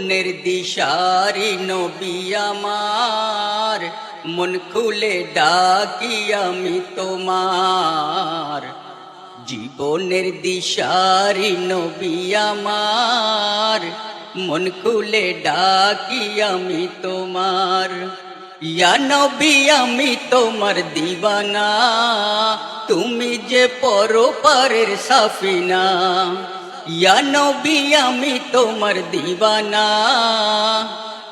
জীবনের দিশারি নবী মন খুলে ডাকি আমি তোমার। জীবনের দিশারি নবী আমার। মন খুলে ডাকি আমি তোমার। ইয়া নবী, আমি তোমার দিবানা। তুমি যে পরপারের সাফিনা। ইয়া নবী, আমি তোমার দিবানা।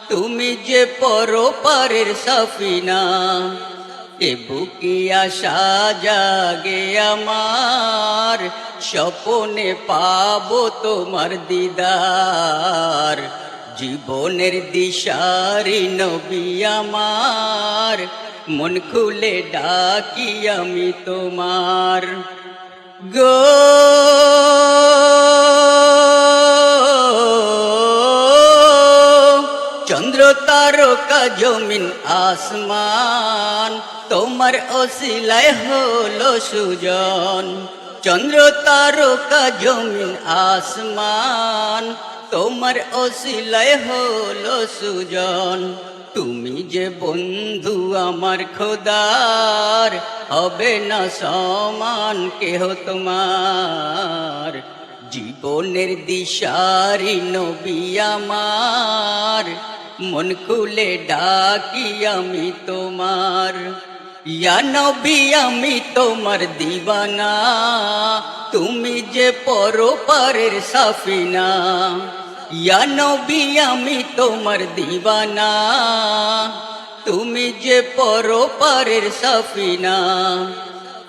তুমি যে পরপারের সাফিনা, এ বুকে আশা জাগে আমার। স্বপনে পাবো তোমার দিদার, জীবনের দিশারি নবী আমার। মন খুলে ডাকি আমি তোমার। চন্দ্র তারকা জমিন আসমান তোমার অশিলায় হলো সুজন চন্দ্র তারকা জমিন আসমান তোমার অশিলায় হলো সুজন তুমি যে বন্ধু আমার খোদার, হবে না সমান কেহ তোমার। জীবনের দিশারি নবী আমার, মন খুলে ডাকি আমি তোমার। ইয়া নবী, আমি তোমার দিবানা, তুমি যে পরপারের সাফিনা। ইয়া নবী, আমি তোমার দিবানা। তুমি যে পরপারের সাফিনা,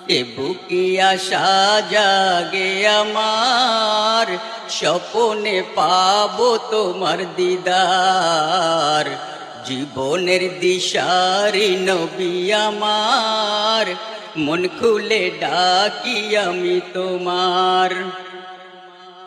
এ বুকে আশা জাগে আমার। স্বপনে পাবো তোমার দিদার। জীবনের দিশারি নবী আমার। মন খুলে ডাকি আমি তোমার।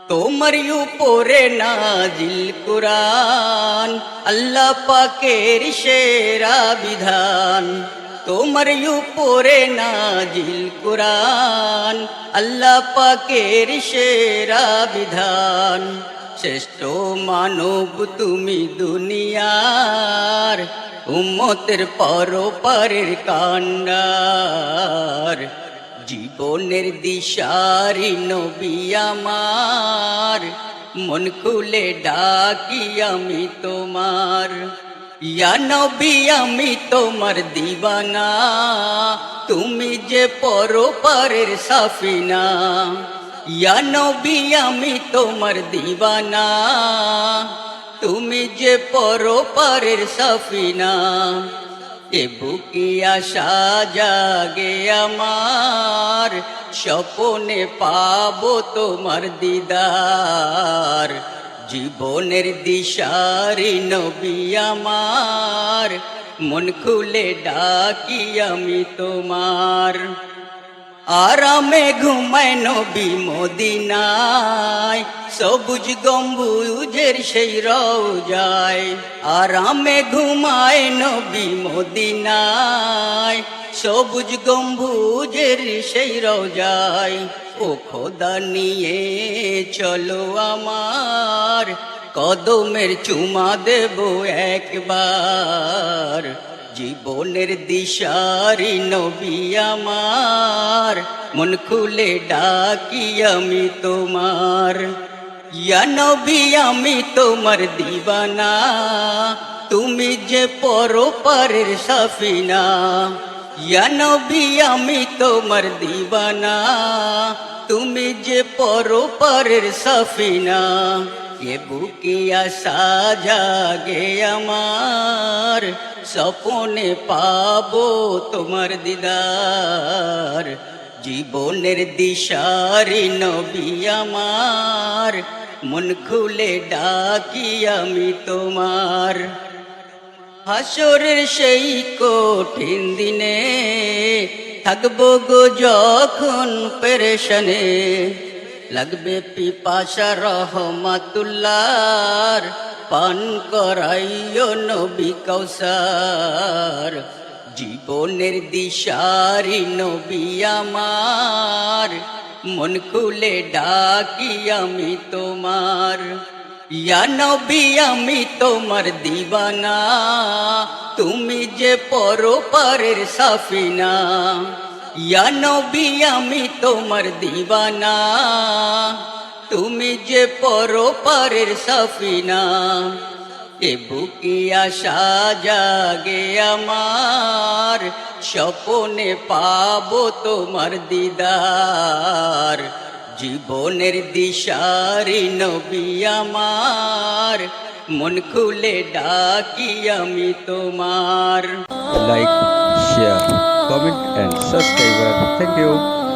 তোমার উপরে নাজিল কুরআন, আল্লাহ পাকের সেরা বিধান। তোমার উপরে নাজিল কুরআন, আল্লাহ পাকের সেরা বিধান। শ্রেষ্ঠ মানব তুমি দুনিয়ার, উম্মতের পরপারের কান্ডার। জীবনের দিশারি নবী আমার। মন খুলে ডাকি আমি তোমার। ইয়া নবী, আমি তোমার দিবানা। তুমি যে পরপারের সাফিনা। ইয়া নবী, আমি তোমার দিবানা। তুমি যে পরপারের সাফিনা। এ বুকে আশা জাগে আমার, স্বপনে পাব তোমার দিদার। জীবনের দিশারি নবী আমার, মন খুলে ডাকি আমি তোমার। আরামে ঘুমায় নবী মদিনায়। সবুজ গম্বুজের সেই রওজায়। আরামে ঘুমায় নবী মদিনায়। সবুজ গম্বুজের সেই রওজায়। ও খোদা নিয়ে চলো আমার। কদমের চুমা দেব একবার। জীবনের দিশারি নবী আমার। মন খুলে ডাকি আমি তোমার। ইয়া নবী, আমি তোমার দিবানা। তুমি যে পরপারের সাফিনা। ইয়া নবী, আমি তোমার দিবানা। তুমি যে পরপারের সাফিনা। এ বুকে আশা জাগে আমার? স্বপনে পাবো তোমার দিদার। জীবনের দিশারি নবী আমার। মন খুলে ডাকি আমি তোমার। হাসরের সেই কঠিন দিনে থাকব গো যখন পেরেশানে। লাগবে পিপাসা রহমাতুল্লার পান করাইও নবী কৌসার জীবনের দিশারি নবী আমার। মন খুলে ডাকি আমি তোমার। ইয়া নবী, আমি তোমার দিবানা। তুমি যে পরপারের সাফিনা। ইয়া নবী আমি তোমার দিবানা। তুমি যে পরপারের সাফিনা এ বুকি আশা জাগে আমার। স্বপনে পাবো তোমার দিদার। জীবনের দিশারি নবী আমার। মন খুলে ডাকি আমি তোমার। like, share, comment, and subscribe. Thank you.